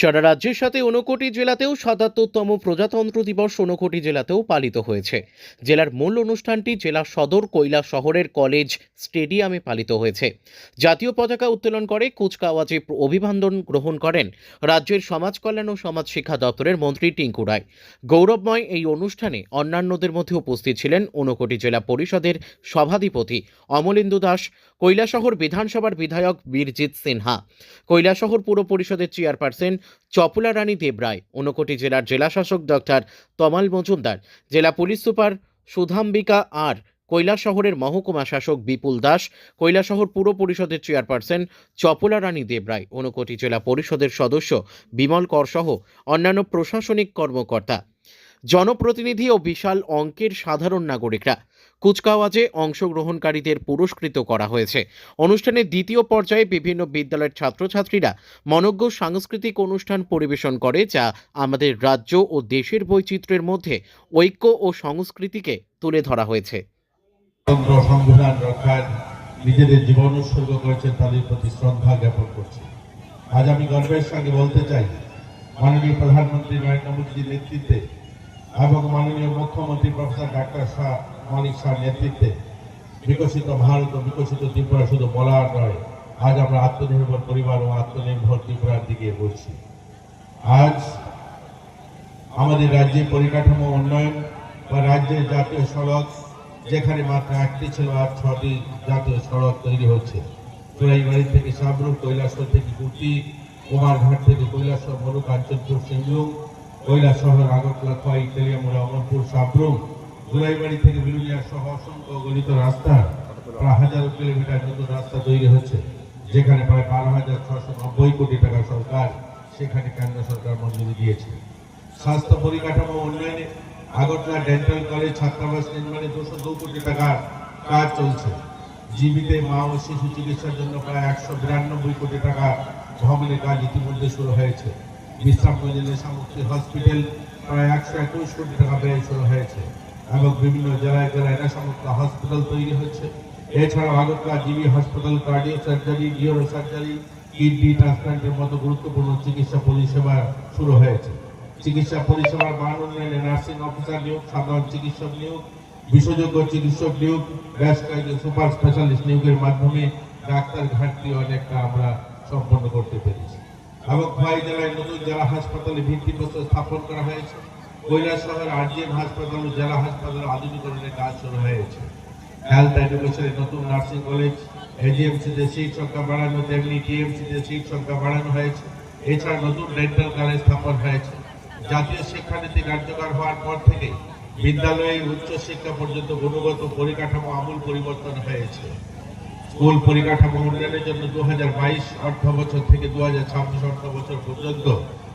সারা রাজ্যের সাথে ঊনকোটি জেলাতেও সাতাত্তরতম প্রজাতন্ত্র দিবস ঊনকোটি জেলাতেও পালিত হয়েছে। জেলার মূল অনুষ্ঠানটি জেলা সদর কৈলা শহরের কলেজ স্টেডিয়ামে পালিত হয়েছে। জাতীয় পতাকা উত্তোলন করে কুচকাওয়াজে অভিবাদন গ্রহণ করেন রাজ্যের সমাজ কল্যাণ ও সমাজ শিক্ষা দপ্তরের মন্ত্রী টিঙ্কু রায়। গৌরবময় এই অনুষ্ঠানে অন্যান্যদের মধ্যে উপস্থিত ছিলেন ঊনকোটি জেলা পরিষদের সভাধিপতি অমলেন্দু দাস, কৈলাসহর বিধানসভার বিধায়ক বীরজিৎ সিনহা, কৈলাসহর পুর পরিষদের চেয়ারপারসন চপলা রানী দেবরায়, ঊনকোটি জেলার জেলাশাসক ডক্টর তমাল মজুমদার, জেলা পুলিশ সুপার সুধাম্বিকা আর কৈলাসহরের মহকুমা শাসক বিপুল দাস কৈলাসহর পুর পরিষদের চেয়ারপারসন চপলা রানী দেবরায়, ঊনকোটি জেলা পরিষদের সদস্য বিমল কর সহ অন্যান্য প্রশাসনিক কর্মকর্তা। জনপ্রতিনিধি ও বিশাল অঙ্কের সাধারণ নাগরিকরা। কুচকাওয়াজে অংশগ্রহণকারীদের পুরস্কৃত করা হয়েছে। অনুষ্ঠানের দ্বিতীয় পর্যায়ে বিভিন্ন বিদ্যালয়ের ছাত্রছাত্রীরা মনজ্ঞ সাংস্কৃতিক অনুষ্ঠান পরিবেশন করে, যা আমাদের রাজ্য ও দেশের বৈচিত্র্যের মধ্যে ঐক্য ও সংস্কৃতিকে তুলে ধরা হয়েছে। নিজেদের জীবন উৎসর্গ করেছেন তাদের প্রতি শ্রদ্ধা জ্ঞাপন করছি। আজ আমি গর্বের সঙ্গে বলতে চাই, মাননীয় প্রধানমন্ত্রী নরেন্দ্র মোদীজির নেতৃত্বে এবং মাননীয় মুখ্যমন্ত্রী প্রফেসর ডাক্তার শাহ মানিক শাহ নেতৃত্বে বিকশিত ভারত ও বিকশিত ত্রিপুরা শুধু বলার নয়, আজ আমরা আত্মনির্ভর পরিবার ও আত্মনির্ভর ত্রিপুরার দিকে বলছি আজ আমাদের রাজ্যের পরিকাঠামো উন্নয়ন বা রাজ্যের জাতীয় সড়ক, যেখানে মাত্র একটি ছিল আর ছটি জাতীয় সড়ক তৈরি হচ্ছে। চুরাইবাড়ি থেকে সাবরুম কৈলাসর থেকে কুটি, কুমারঘাট থেকে কৈলাসর মরু কাঞ্চনপুর কৈলাসহর আগরতলা, খোয়াই, তেলিয়ামুড়া, অমরপুর, সাবরুম চুরাইবাড়ি থেকে বিলুনিয়া সহ অসংখ্য গলিত রাস্তা প্রায় হাজার কিলোমিটার নতুন রাস্তা তৈরি হচ্ছে, যেখানে প্রায় বারো হাজার ছশো নব্বই কোটি টাকা সরকার সেখানে কেন্দ্র সরকার মঞ্জুরি দিয়েছে। স্বাস্থ্য পরিকাঠামো উন্নয়নে আগরতলা ডেন্টাল কলেজ, ছাত্রাবাস নির্মাণে দুশো দু কোটি টাকার কাজ চলছে। জীবিতে মা ও শিশু চিকিৎসার জন্য প্রায় একশো বিরানব্বই কোটি টাকা ভবনের কাজ ইতিমধ্যে শুরু হয়েছে। বিশ্রামগঞ্জ নেশামুক্তি হসপিটাল প্রায় একশো একুশ কোটি টাকা ব্যয় শুরু হয়েছে এবং বিভিন্ন জেলায় জেলায় নেশামুক্ত হসপিটাল তৈরি হচ্ছে। এছাড়াও আগরতলা জিবি হাসপাতাল cardio surgery neuro surgery kidney ট্রান্সপ্লান্টের মতো গুরুত্বপূর্ণ চিকিৎসা পরিষেবা শুরু হয়েছে। চিকিৎসা পরিষেবার মান উন্নয়নে নার্সিং অফিসার নিয়োগ, সাধারণ চিকিৎসক নিয়োগ, বিশেষজ্ঞ চিকিৎসক নিয়োগ কয়েকজন সুপার স্পেশালিস্ট নিয়োগের মাধ্যমে ডাক্তার ঘাটতি অনেকটা আমরা সম্পন্ন করতে পেরেছি। খোয়াই জেলায় নতুন জেলা হাসপাতালে ভিত্তিপ্রস্তর স্থাপন করা হয়েছে। কৈলাসহর আরজিএম হাসপাতাল ও জেলা হাসপাতাল আধুনিকরণের কাজ শুরু হয়েছে। হেলথ এডুকেশনের নতুন নার্সিং কলেজ এজিএমসিতে সিট সংখ্যা বাড়ানো, তেমনি টিএমসিতে সিট সংখ্যা বাড়ানো হয়েছে। এছাড়া নতুন ডেন্টাল কলেজ স্থাপন হয়েছে। জাতীয় শিক্ষানীতি কার্যকর হওয়ার পর থেকে বিদ্যালয়ে উচ্চ শিক্ষা পর্যন্ত গুণগত পরিকাঠামো আমূল পরিবর্তন হয়েছে। স্কুল পরিকাঠামো উন্নয়নের জন্য দু অর্থ বছর থেকে দু হাজার ছাব্বিশ অর্থ বছর পর্যন্ত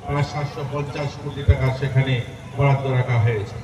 প্রায় সাতশো পঞ্চাশ কোটি টাকা সেখানে বরাদ্দ রাখা হয়েছে।